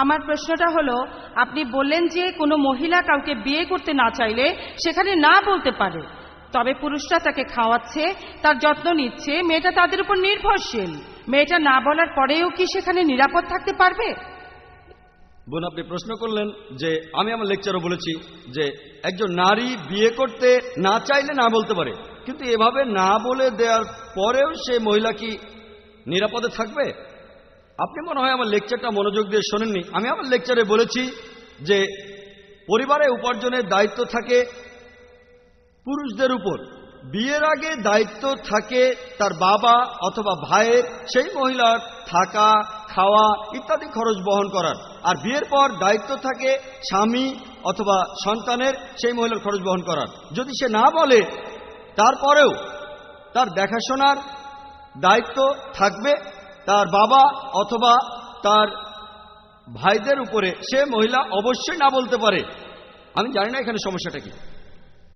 আমার প্রশ্নটা হলো, আপনি বললেন যে কোনো মহিলা কাউকে বিয়ে করতে না চাইলে সেখানে না বলতে পারে। তবে পুরুষরা তাকে খাওয়াচ্ছে, তার যত্ন নিচ্ছে, মেয়েটা তাদের উপর নির্ভরশীল। মেয়েটা না বলার পরেও কি সেখানে নিরাপদ থাকতে পারবে? বোন, আপনি প্রশ্ন করলেন যে, আমি আমার লেকচারও বলেছি যে, একজন নারী বিয়ে করতে না চাইলে না বলতে পারে। কিন্তু এভাবে না বলে দেওয়ার পরেও সে মহিলা কি নিরাপদে থাকবে? আপনি মনে হয় আমার লেকচারটা মনোযোগ দিয়ে শোনেননি। আমি আমার লেকচারে বলেছি যে পরিবারে উপার্জনের দায়িত্ব থাকে পুরুষদের উপর। বিয়ের আগে দায়িত্ব থাকে তার বাবা অথবা ভাইয়ের, সেই মহিলার থাকা, খাওয়া ইত্যাদি খরচ বহন করার। আর বিয়ের পর দায়িত্ব থাকে স্বামী অথবা সন্তানের, সেই মহিলার খরচ বহন করার। যদি সে না বলে, তারপরেও তার দেখাশোনার দায়িত্ব থাকবে তার বাবা অথবা তার ভাইদের উপরে সে মহিলা অবশ্যই না বলতে পারে। আমি জানি না এখানে সমস্যাটা কি।